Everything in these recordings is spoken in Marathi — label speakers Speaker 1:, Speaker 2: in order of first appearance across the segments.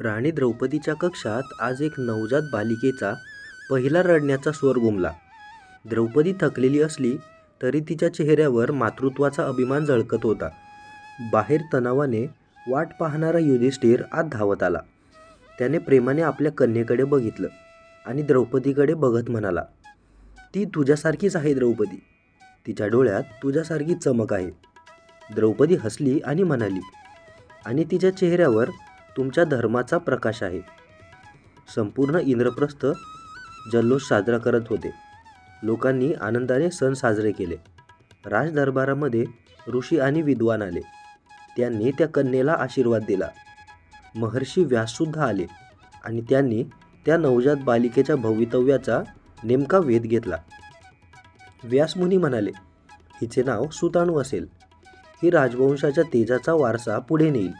Speaker 1: राणी द्रौपदीच्या कक्षात आज एक नवजात बालिकेचा पहिला रडण्याचा स्वर घुमला. द्रौपदी थकलेली असली तरी तिच्या चेहऱ्यावर मातृत्वाचा अभिमान झळकत होता. बाहेर तणावाने वाट पाहणारा युधिष्ठिर आत धावत आला. त्याने प्रेमाने आपल्या कन्येकडे बघितलं आणि द्रौपदीकडे बघत म्हणाला, ती तुझ्यासारखीच आहे द्रौपदी. तिच्या डोळ्यात तुझ्यासारखी चमक आहे. द्रौपदी हसली आणि म्हणाली, आणि तिच्या चेहऱ्यावर तुमच्या धर्माचा प्रकाश आहे. संपूर्ण इंद्रप्रस्थ जल्लोष साजरा करत होते. लोकांनी आनंदाने सण साजरे केले. राजदरबारामध्ये ऋषी आणि विद्वान आले. त्यांनी त्या कन्येला आशीर्वाद दिला. महर्षी व्याससुद्धा आले आणि त्यांनी त्या नवजात बालिकेच्या भवितव्याचा नेमका वेध घेतला. व्यासमुनी म्हणाले, हिचे नाव सुताणू असेल. ही राजवंशाच्या तेजाचा वारसा पुढे नेईल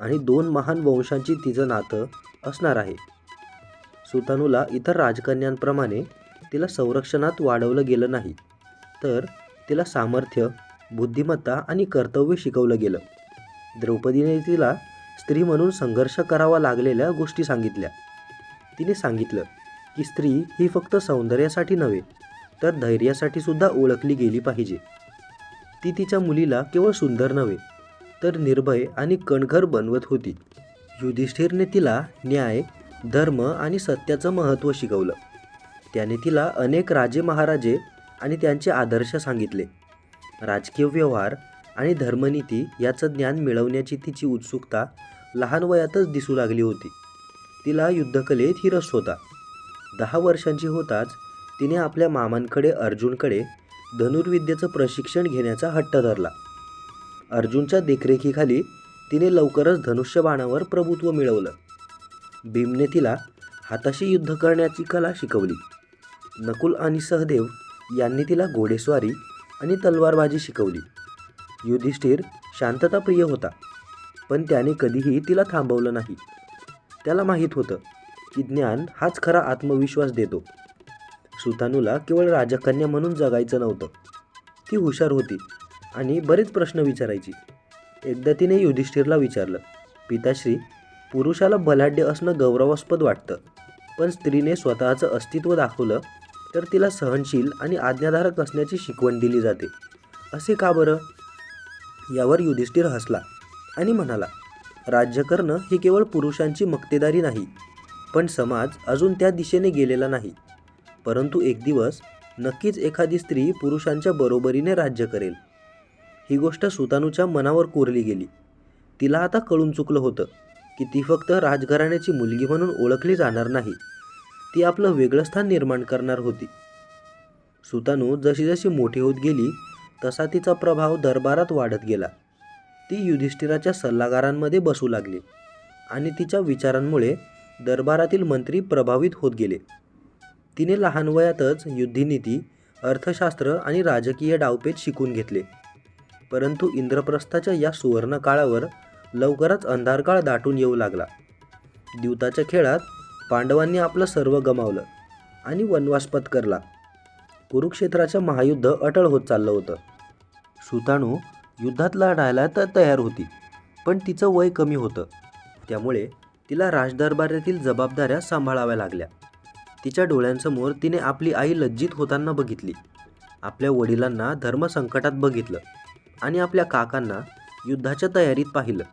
Speaker 1: आणि दोन महान वंशांची तिचं नातं असणार आहे. सुतानूला इतर राजकन्यांप्रमाणे तिला संरक्षणात वाढवलं गेलं नाही, तर तिला सामर्थ्य, बुद्धिमत्ता आणि कर्तव्य शिकवलं गेलं. द्रौपदीने तिला स्त्री म्हणून संघर्ष करावा लागलेल्या गोष्टी सांगितल्या. तिने सांगितलं की स्त्री ही फक्त सौंदर्यासाठी नव्हे, तर धैर्यासाठी सुद्धा ओळखली गेली पाहिजे. ती तिच्या मुलीला केवळ सुंदर नव्हे, तर निर्भय आणि कणखर बनवत होती. युधिष्ठिरने तिला न्याय, धर्म आणि सत्याचं महत्त्व शिकवलं. त्याने तिला अनेक राजे महाराजे आणि त्यांचे आदर्श सांगितले. राजकीय व्यवहार आणि धर्मनीती याचं ज्ञान मिळवण्याची तिची उत्सुकता लहान वयातच दिसू लागली होती. तिला युद्धकलेत ही रस होता. दहा वर्षांची होताच तिने आपल्या मामांकडे अर्जुनकडे धनुर्विद्येचं प्रशिक्षण घेण्याचा हट्ट धरला. अर्जुनच्या देखरेखीखाली तिने लवकरच धनुष्यबाणावर प्रभुत्व मिळवलं. भीमने तिला हाताशी युद्ध करण्याची कला शिकवली. नकुल आणि सहदेव यांनी तिला घोडेस्वारी आणि तलवारबाजी शिकवली. युधिष्ठिर शांतताप्रिय होता, पण त्याने कधीही तिला थांबवलं नाही. त्याला माहीत होतं की ज्ञान हाच खरा आत्मविश्वास देतो. सुतानूला केवळ राजकन्या म्हणून जगायचं नव्हतं. ती हुशार होती आणि बरेच प्रश्न विचारायची. एकदा तिने युधिष्ठिरला विचारलं, पिताश्री, पुरुषाला बलाढ्य असणं गौरवास्पद वाटतं, पण स्त्रीने स्वतःचं अस्तित्व दाखवलं तर तिला सहनशील आणि आज्ञाधारक असण्याची शिकवण दिली जाते. असे का बरं? यावर युधिष्ठिर हसला आणि म्हणाला, राज्य करणं ही केवळ पुरुषांची मक्तेदारी नाही, पण समाज अजून त्या दिशेने गेलेला नाही. परंतु एक दिवस नक्कीच एखादी स्त्री पुरुषांच्या बरोबरीने राज्य करेल. ही गोष्ट सुतानूच्या मनावर कोरली गेली. तिला आता कळून चुकलं होतं की ती फक्त राजघराण्याची मुलगी म्हणून ओळखली जाणार नाही, ती आपलं वेगळं स्थान निर्माण करणार होती. सुतानू जशी जशी मोठी होत गेली तसा तिचा प्रभाव दरबारात वाढत गेला. ती युधिष्ठिराच्या सल्लागारांमध्ये बसू लागली आणि तिच्या विचारांमुळे दरबारातील मंत्री प्रभावित होत गेले. तिने लहान वयातच युद्धनीती, अर्थशास्त्र आणि राजकीय डावपेच शिकून घेतले. परंतु इंद्रप्रस्थाच्या या सुवर्णकाळावर लवकरच अंधारकाळ दाटून येऊ लागला. द्यूताच्या खेळात पांडवांनी आपलं सर्व गमावलं आणि वनवास पत्करला. कुरुक्षेत्राचं महायुद्ध अटळ होत चाललं होतं. सुताणू युद्धात लढायला तर तयार होती, पण तिचं वय कमी होतं. त्यामुळे तिला राजदरबारातील जबाबदाऱ्या सांभाळाव्या लागल्या. तिच्या डोळ्यांसमोर तिने आपली आई लज्जित होताना बघितली, आपल्या वडिलांना धर्मसंकटात बघितलं आणि आपल्या काकांना युद्धाच्या तयारीत पाहिलं.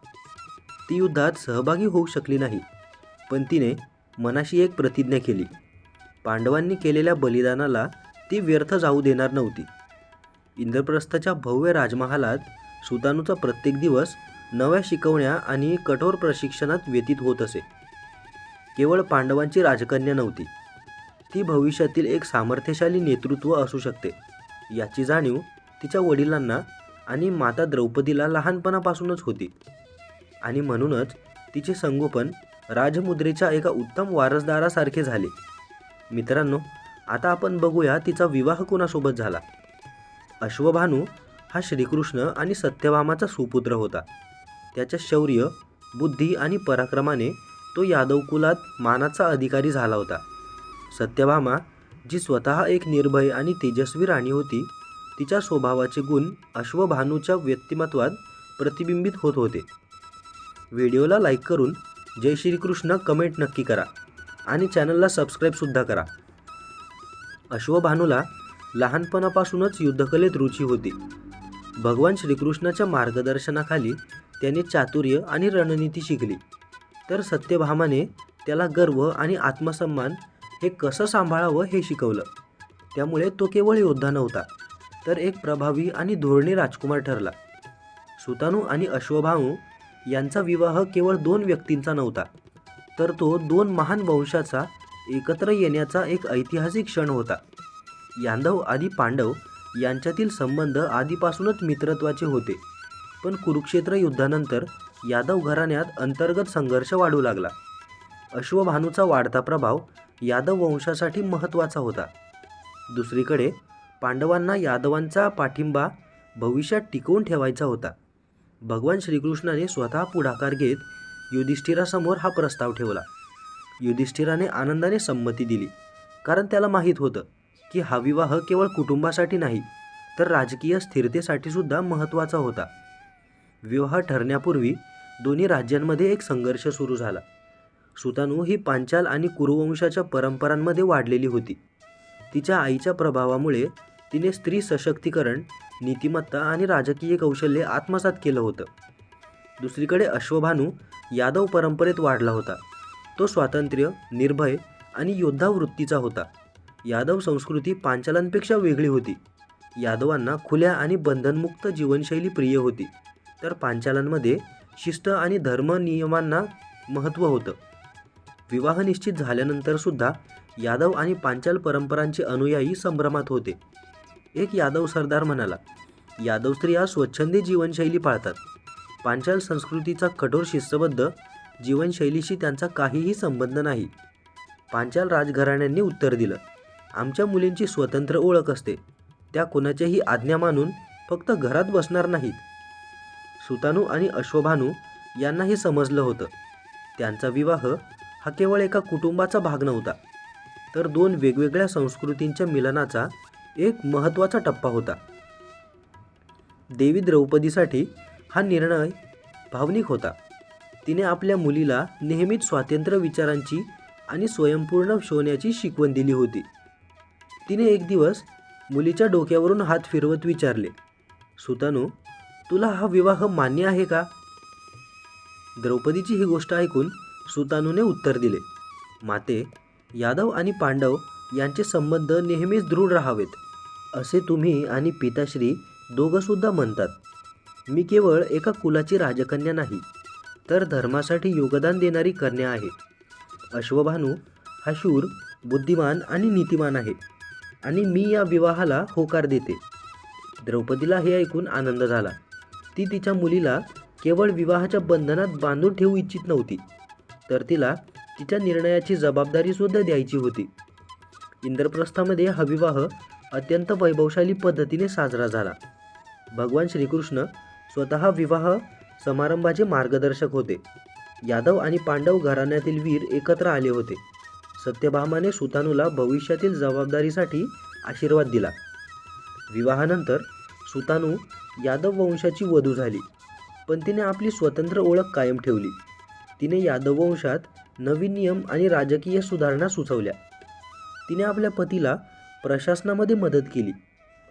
Speaker 1: ती युद्धात सहभागी होऊ शकली नाही, पण तिने मनाशी एक प्रतिज्ञा केली. पांडवांनी केलेल्या बलिदानाला ती व्यर्थ जाऊ देणार नव्हती. इंद्रप्रस्थाच्या भव्य राजमहालात सुतानूचा प्रत्येक दिवस नव्या शिकवण्या आणि कठोर प्रशिक्षणात व्यतीत होत असे. केवळ पांडवांची राजकन्या नव्हती, ती भविष्यातील एक सामर्थ्यशाली नेतृत्व असू शकते, याची जाणीव तिच्या वडिलांना आणि माता द्रौपदीला लहानपणापासूनच होती. आणि म्हणूनच तिचे संगोपन राजमुद्रेच्या एका उत्तम वारसदारासारखे झाले. मित्रांनो, आता आपण बघूया तिचा विवाह कुणासोबत झाला. अश्वभानू हा श्रीकृष्ण आणि सत्यभामाचा सुपुत्र होता. त्याच्या शौर्य, बुद्धी आणि पराक्रमाने तो यादवकुलात मानाचा अधिकारी झाला होता. सत्यभामा, जी स्वतः एक निर्भय आणि तेजस्वी राणी होती, तिच्या स्वभावाचे गुण अश्वभानूच्या व्यक्तिमत्वात प्रतिबिंबित होत होते. व्हिडिओला लाईक करून जय श्रीकृष्ण कमेंट नक्की करा आणि चॅनलला सबस्क्राईबसुद्धा करा. अश्वभानूला लहानपणापासूनच युद्धकलेत रुची होती. भगवान श्रीकृष्णाच्या मार्गदर्शनाखाली त्याने चातुर्य आणि रणनीती शिकली. तर सत्यभामाने त्याला गर्व आणि आत्मसन्मान हे कसं सांभाळावं हे शिकवलं. त्यामुळे तो केवळ योद्धा नव्हता. तर एक प्रभावी आणि धोरणी राजकुमार ठरला. सुतानू आणि अश्वभानू यांचा विवाह केवळ दोन व्यक्तींचा नव्हता तर तो दोन महान वंशाचा एकत्र येण्याचा एक ऐतिहासिक क्षण होता. यादव आदी पांडव यांच्यातील संबंध आधीपासूनच मित्रत्वाचे होते पण कुरुक्षेत्र युद्धानंतर यादव घराण्यात अंतर्गत संघर्ष वाढू लागला. अश्वभानूचा वाढता प्रभाव यादव वंशासाठी महत्त्वाचा होता. दुसरीकडे पांडवांना यादवांचा पाठिंबा भविष्यात टिकवून ठेवायचा होता. भगवान श्रीकृष्णाने स्वतः पुढाकार घेत युधिष्ठिरासमोर हा प्रस्ताव ठेवला. युधिष्ठिराने आनंदाने संमती दिली. कारण त्याला माहीत होतं की हा विवाह केवळ कुटुंबासाठी नाही तर राजकीय स्थिरतेसाठी सुद्धा महत्त्वाचा होता. विवाह ठरण्यापूर्वी दोन्ही राज्यांमध्ये एक संघर्ष सुरू झाला. सुतानू ही पांचाल आणि कुरुवंशाच्या परंपरांमध्ये वाढलेली होती. तिच्या आईच्या प्रभावामुळे तिने स्त्री सशक्तीकरण नीतिमत्ता आणि राजकीय कौशल्य आत्मसात केलं होतं. दुसरीकडे अश्वभानू यादव परंपरेत वाढला होता. तो स्वातंत्र्य निर्भय आणि योद्धा वृत्तीचा होता. यादव संस्कृती पांचालांपेक्षा वेगळी होती. यादवांना खुल्या आणि बंधनमुक्त जीवनशैली प्रिय होती. तर पांचालांमध्ये शिस्त आणि धर्म नियमांना महत्त्व होतं. विवाह निश्चित झाल्यानंतरसुद्धा यादव आणि पांचाल परंपरांचे अनुयायी संभ्रमात होते. एक यादव सरदार म्हणाला यादव स्त्रिया स्वच्छंदी जीवनशैली पाळतात. पांचाल संस्कृतीचा कठोर शिस्तबद्ध जीवनशैलीशी त्यांचा काहीही संबंध नाही. पांचाल राजघराण्यांनी उत्तर दिलं आमच्या मुलींची स्वतंत्र ओळख असते. त्या कोणाच्याही आज्ञा मानून फक्त घरात बसणार नाहीत. सुतानू आणि अश्वभानू यांना हे समजलं होतं. त्यांचा विवाह हा केवळ एका कुटुंबाचा भाग नव्हता. तर दोन वेगवेगळ्या संस्कृतींच्या मिलनाचा एक महत्त्वाचा टप्पा होता. देवी द्रौपदीसाठी हा निर्णय भावनिक होता. तिने आपल्या मुलीला नेहमीच स्वातंत्र्य विचारांची आणि स्वयंपूर्ण शोण्याची शिकवण दिली होती. तिने एक दिवस मुलीच्या डोक्यावरून हात फिरवत विचारले सुतानू तुला हा विवाह मान्य आहे का? द्रौपदीची ही गोष्ट ऐकून सुतानूने उत्तर दिले माते यादव आणि पांडव यांचे संबंध नेहमीच दृढ राहावेत असे तुम्ही आणि पिताश्री दोघंसुद्धा म्हणतात. मी केवळ एका कुलाची राजकन्या नाही तर धर्मासाठी योगदान देणारी कन्या आहे. अश्वभानू हा शूर बुद्धिमान आणि नीतिमान आहे आणि मी या विवाहाला होकार देते. द्रौपदीला हे ऐकून आनंद झाला. ती तिच्या मुलीला केवळ विवाहाच्या बंधनात बांधून ठेवू इच्छित नव्हती तर तिला तिच्या निर्णयाची जबाबदारीसुद्धा द्यायची होती. इंद्रप्रस्थामध्ये हा विवाह अत्यंत वैभवशाली पद्धतीने साजरा झाला. भगवान श्रीकृष्ण स्वतः विवाह समारंभाचे मार्गदर्शक होते. यादव आणि पांडव घराण्यातील वीर एकत्र आले होते. सत्यभामाने सुतानूला भविष्यातील जबाबदारीसाठी आशीर्वाद दिला. विवाहानंतर सुतानू यादव वंशाची वधू झाली. पण तिने आपली स्वतंत्र ओळख कायम ठेवली. तिने यादव वंशात नवीन नियम आणि राजकीय सुधारणा सुचवल्या. तिने आपल्या पतीला प्रशासनामध्ये मदत केली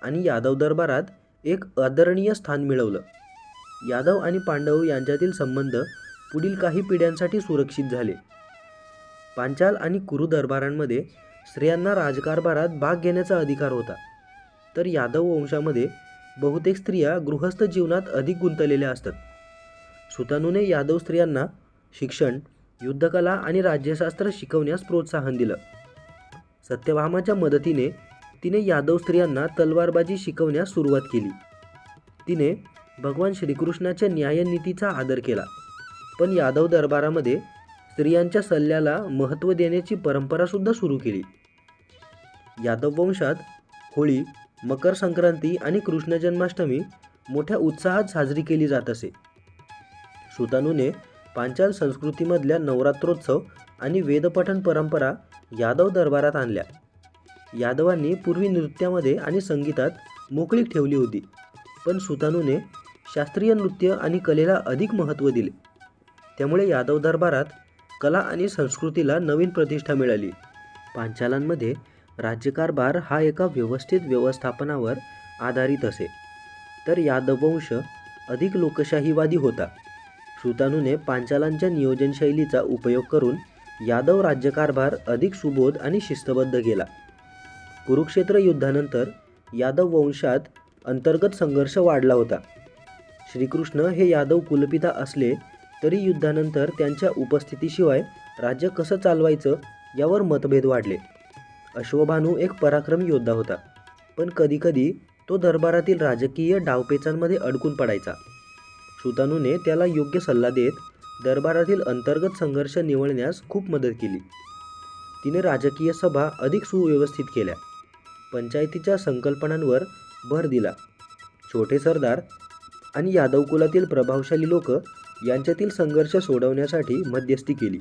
Speaker 1: आणि यादव दरबारात एक आदरणीय स्थान मिळवलं. यादव आणि पांडव यांच्यातील संबंध पुढील काही पिढ्यांसाठी सुरक्षित झाले. पांचाल आणि कुरु दरबारांमध्ये स्त्रियांना राजकारभारात भाग घेण्याचा अधिकार होता. तर यादव वंशामध्ये बहुतेक स्त्रिया गृहस्थ जीवनात अधिक गुंतलेल्या असतात. सुतानूने यादव स्त्रियांना शिक्षण युद्धकला आणि राज्यशास्त्र शिकवण्यास प्रोत्साहन दिलं. सत्यभामाच्या मदतीने तिने यादव स्त्रियांना तलवारबाजी शिकवण्यास सुरुवात केली. तिने भगवान श्रीकृष्णाच्या न्यायनीतीचा आदर केला. पण यादव दरबारामध्ये स्त्रियांच्या सल्ल्याला महत्त्व देण्याची परंपरासुद्धा सुरू केली. यादव वंशात होळी मकर संक्रांती आणि कृष्ण जन्माष्टमी मोठ्या उत्साहात साजरी केली जात असे. सुतानूने पांचाल संस्कृतीमधल्या नवरात्रोत्सव आणि वेदपठण परंपरा यादव दरबारात आणल्या. यादवांनी पूर्वी नृत्यामध्ये आणि संगीतात मोकळीक ठेवली होती पण सुतानूने शास्त्रीय नृत्य आणि कलेला अधिक महत्त्व दिले. त्यामुळे यादव दरबारात कला आणि संस्कृतीला नवीन प्रतिष्ठा मिळाली. पांचालांमध्ये राज्यकारभार हा एका व्यवस्थित व्यवस्थापनावर आधारित असे. तर यादववंश अधिक लोकशाहीवादी होता. सुतानूने पांचालांच्या नियोजनशैलीचा उपयोग करून यादव राज्यकारभार अधिक सुबोध आणि शिस्तबद्ध केला. कुरुक्षेत्र युद्धानंतर यादव वंशात अंतर्गत संघर्ष वाढला होता. श्रीकृष्ण हे यादव कुलपिता असले तरी युद्धानंतर त्यांच्या उपस्थितीशिवाय राज्य कसं चालवायचं यावर मतभेद वाढले. अश्वभानू एक पराक्रम योद्धा होता पण कधीकधी तो दरबारातील राजकीय डावपेचांमध्ये अडकून पडायचा. सुतानूने त्याला योग्य सल्ला देत दरबारातील अंतर्गत संघर्ष निवळण्यास खूप मदत केली. तिने राजकीय सभा अधिक सुव्यवस्थित केल्या. पंचायतीच्या संकल्पनांवर भर दिला. छोटे सरदार आणि यादव कुलातील प्रभावशाली लोक यांच्यातील संघर्ष सोडवण्यासाठी मध्यस्थी केली.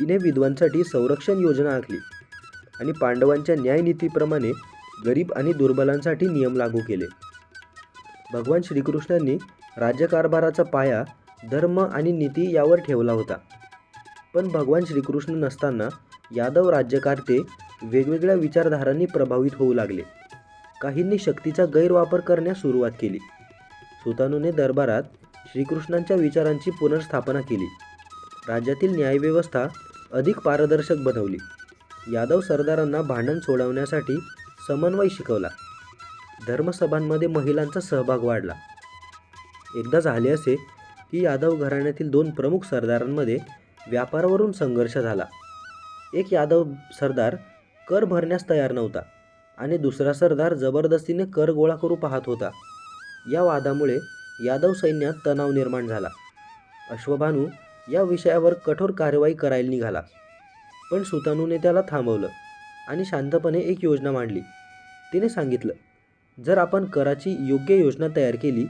Speaker 1: तिने विद्वांसाठी संरक्षण योजना आखली आणि पांडवांच्या न्यायनीतीप्रमाणे गरीब आणि दुर्बलांसाठी नियम लागू केले. भगवान श्रीकृष्णांनी राज्यकारभाराचा पाया धर्म आणि नीती यावर ठेवला होता. पण भगवान श्रीकृष्ण नसताना यादव राज्यकर्ते वेगवेगळ्या विचारधारांनी प्रभावित होऊ लागले. काहींनी शक्तीचा गैरवापर करण्यास सुरुवात केली. सुतानूने दरबारात श्रीकृष्णांच्या विचारांची पुनर्स्थापना केली. राज्यातील न्यायव्यवस्था अधिक पारदर्शक बनवली. यादव सरदारांना भांडण सोडवण्यासाठी समन्वय शिकवला. धर्मसभांमध्ये महिलांचा सहभाग वाढला. एकदा झाले असे की यादव घराण्यातील दोन प्रमुख सरदारांमध्ये व्यापारावरून संघर्ष झाला. एक यादव सरदार कर भरण्यास तयार नव्हता आणि दुसरा सरदार जबरदस्तीने कर गोळा करू पाहत होता. या वादामुळे यादव सैन्यात तणाव निर्माण झाला. अश्वभानू या विषयावर कठोर कारवाई करायला निघाला. पण सुतानूने त्याला थांबवलं आणि शांतपणे एक योजना मांडली. तिने सांगितलं जर आपण कराची योग्य योजना तयार केली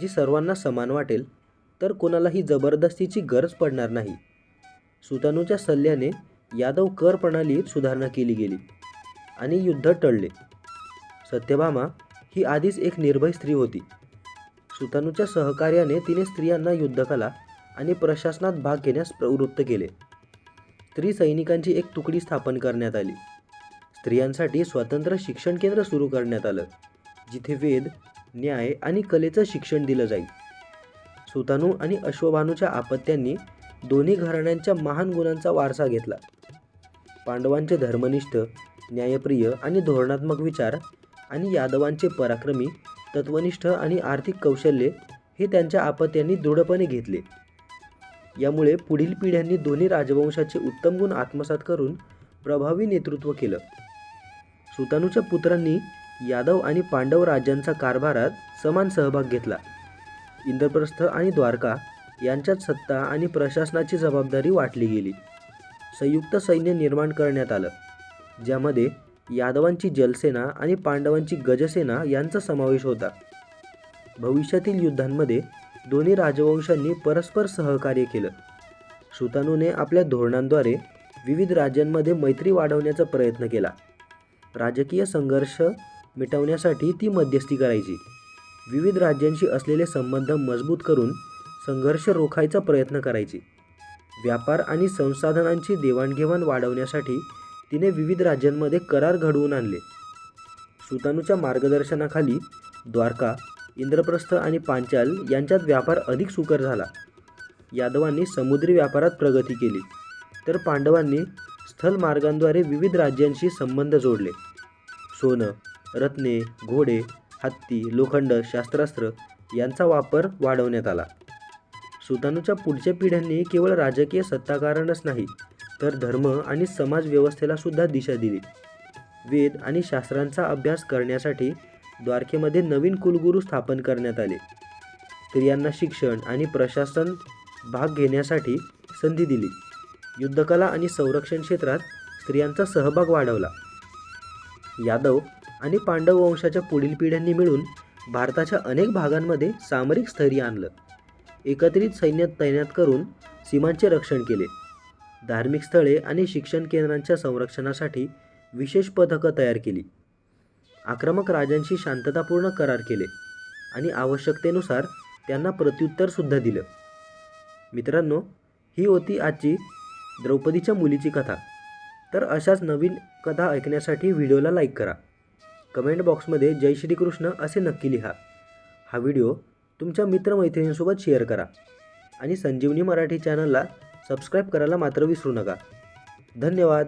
Speaker 1: जी सर्वांना समान वाटेल तर कोणालाही जबरदस्तीची गरज पडणार नाही. सुतानूच्या सल्ल्याने यादव कर प्रणालीत सुधारणा केली गेली आणि युद्ध टळले. सत्यभामा ही आधीच एक निर्भय स्त्री होती. सुतानूच्या सहकार्याने तिने स्त्रियांना युद्धकला आणि प्रशासनात भाग घेण्यास प्रवृत्त केले. स्त्री सैनिकांची एक तुकडी स्थापन करण्यात आली. स्त्रियांसाठी स्वतंत्र शिक्षण केंद्र सुरू करण्यात आलं जिथे वेद न्याय आणि कलेचं शिक्षण दिलं जाईल. सुतानू आणि अश्वभानूच्या आपत्यांनी दोन्ही घराण्यांच्या महान गुणांचा वारसा घेतला. पांडवांचे धर्मनिष्ठ न्यायप्रिय आणि धोरणात्मक विचार आणि यादवांचे पराक्रमी तत्वनिष्ठ आणि आर्थिक कौशल्ये हे त्यांच्या आपत्यांनी दृढपणे घेतले. यामुळे पुढील पिढ्यांनी दोन्ही राजवंशाचे उत्तम गुण आत्मसात करून प्रभावी नेतृत्व केलं. सुतानूच्या पुत्रांनी यादव आणि पांडव राज्यांचा कारभारात समान सहभाग घेतला. इंद्रप्रस्थ आणि द्वारका यांच्यात सत्ता आणि प्रशासनाची जबाबदारी वाटली गेली. संयुक्त सैन्य निर्माण करण्यात आलं ज्यामध्ये यादवांची जलसेना आणि पांडवांची गजसेना यांचा समावेश होता. भविष्यातील युद्धांमध्ये दोन्ही राजवंशांनी परस्पर सहकार्य केलं. सुतानूने आपल्या धोरणांद्वारे विविध राज्यांमध्ये मैत्री वाढवण्याचा प्रयत्न केला. राजकीय संघर्ष मिटवण्यासाठी ती मध्यस्थी करायची. विविध राज्यांशी असलेले संबंध मजबूत करून संघर्ष रोखायचा प्रयत्न करायची. व्यापार आणि संसाधनांची देवाणघेवाण वाढवण्यासाठी तिने विविध राज्यांमध्ये करार घडवून आणले. सुतानूच्या मार्गदर्शनाखाली द्वारका इंद्रप्रस्थ आणि पांचाल यांच्यात व्यापार अधिक सुकर झाला. यादवांनी समुद्री व्यापारात प्रगती केली. तर पांडवांनी स्थल मार्गांद्वारे विविध राज्यांशी संबंध जोडले. सोनं रत्ने घोडे हत्ती लोखंड शास्त्रास्त्र यांचा वापर वाढवण्यात आला. सुतानूच्या पुढच्या पिढ्यांनी केवळ राजकीय सत्ताकारणच नाही तर धर्म आणि समाजव्यवस्थेला सुद्धा दिशा दिली. वेद आणि शास्त्रांचा अभ्यास करण्यासाठी द्वारकेमध्ये नवीन कुलगुरू स्थापन करण्यात आले. स्त्रियांना शिक्षण आणि प्रशासन भाग घेण्यासाठी संधी दिली. युद्धकला आणि संरक्षण क्षेत्रात स्त्रियांचा सहभाग वाढवला. यादव आणि पांडव वंशाच्या पुढील पिढ्यांनी मिळून भारताच्या अनेक भागांमध्ये सामरिक स्थैर्य आणलं. एकत्रित सैन्य तैनात करून सीमांचे रक्षण केले. धार्मिक स्थळे आणि शिक्षण केंद्रांच्या संरक्षणासाठी विशेष पथकं तयार केली. आक्रमक राजांशी शांततापूर्ण करार केले आणि आवश्यकतेनुसार त्यांना प्रत्युत्तरसुद्धा दिलं. मित्रांनो ही होती आजची द्रौपदीच्या मुलीची कथा. तर अशाच नवीन कथा ऐकण्यासाठी व्हिडिओला लाईक करा. कमेंट बॉक्समध्ये जय श्रीकृष्ण असे नक्की लिहा. हा व्हिडिओ तुमच्या मित्रमैत्रिणींसोबत शेअर करा आणि संजीवनी मराठी चॅनलला सबस्क्राईब करायला मात्र विसरू नका. धन्यवाद.